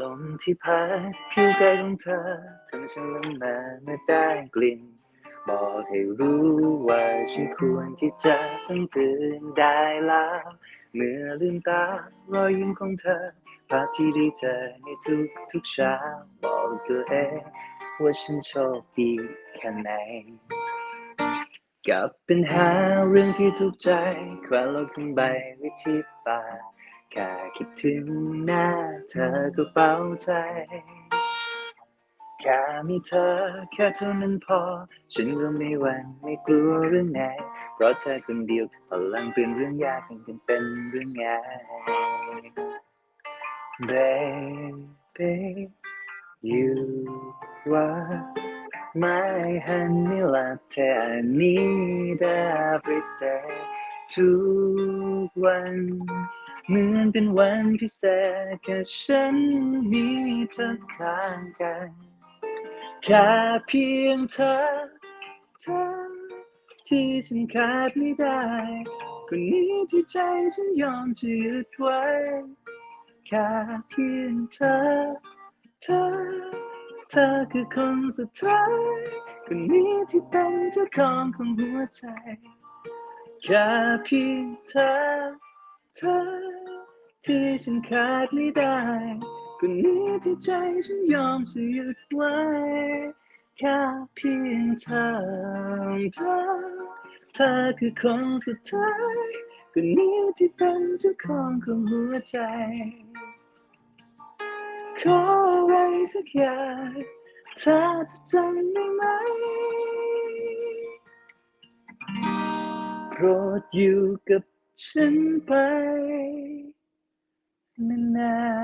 ลมที่พัดผิวกายของเธอทำให้ฉันละเมอเมื่อได้กลิ่น บอกให้รู้ว่าฉันควรที่จะต้องตื่นได้แล้ว เมื่อลืมตารอยยิ้มของเธอภาพที่ได้เจอในทุกทุกๆเช้าบอกตัวเองว่าฉันโชคดีแค่ไหนกับปัญหาเรื่องที่ทุกข์ใจแขวนโลกทั้งใบไว้ที่ปาก แค่คิดถึงหน้าเธอก็เบาใจ แค่มีเธอแค่เท่านั้นพอ ฉันก็ไม่หวั่นไม่กลัวเรื่องไหน เพราะเธอคนเดียวพลังเป็นเรื่องยากยังจะเป็นเรื่องง่าย Baby you are my honey latte I need every day ทุกวัน เหมือนเป็นวันพิเศษแค่ฉันมีเธอข้างกัน แค่เพียงเธอเธอที่ฉันขาดไม่ได้ คนนี้ที่ใจฉันยอมจะหยุดไว้ แค่เพียงเธอเธอเธอคือคนสุดท้ายคนนี้ที่เป็นเจ้าของของหัวใจ แค่เพียงเธอ เธอ ที่ฉันขาดไม่ได้คนนี้ที่ใจฉันยอมจะหยุดไว้แค่เพียงเธอเธอเธอคือคนสุดท้ายคนนี้ที่เป็นเจ้าของของหัวใจ ขออะไรสักอย่างเธอจะจำได้ไหมโปรดอยู่กับ ฉันไปนาน